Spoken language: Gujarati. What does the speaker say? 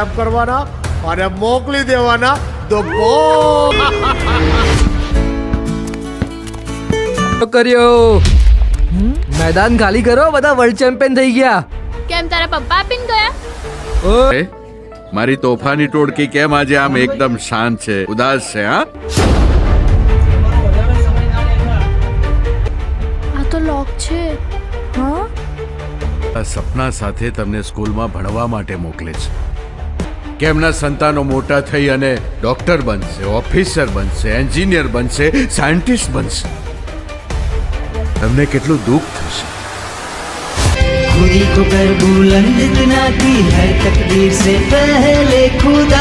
એમ કરવાના અને મોકલી દેવાના. તો બહુ કર્યો. મેદાન ખાલી કરો બધા વર્લ્ડ ચેમ્પિયન થઈ ગયા. કેમ તારા પપ્પા આપીને ગયા? ઓય, મારી તોફાની ટોળકી કેમ આજે આમ એકદમ શાંત છે? ઉદાસ છે હા? આ તો લોક છે. હા? આ સપના સાથે તમને સ્કૂલમાં ભણવા માટે મોકલે છે. કે એમના સંતાનો મોટા થઈ અને ડોક્ટર બનશે ઓફિસર બનશે એન્જિનિયર બનશે સાયન્ટિસ્ટ બનશે તમને કેટલું દુઃખ થશે खुदी को कर बुलंद इतना की है तकदीर से पहले खुदा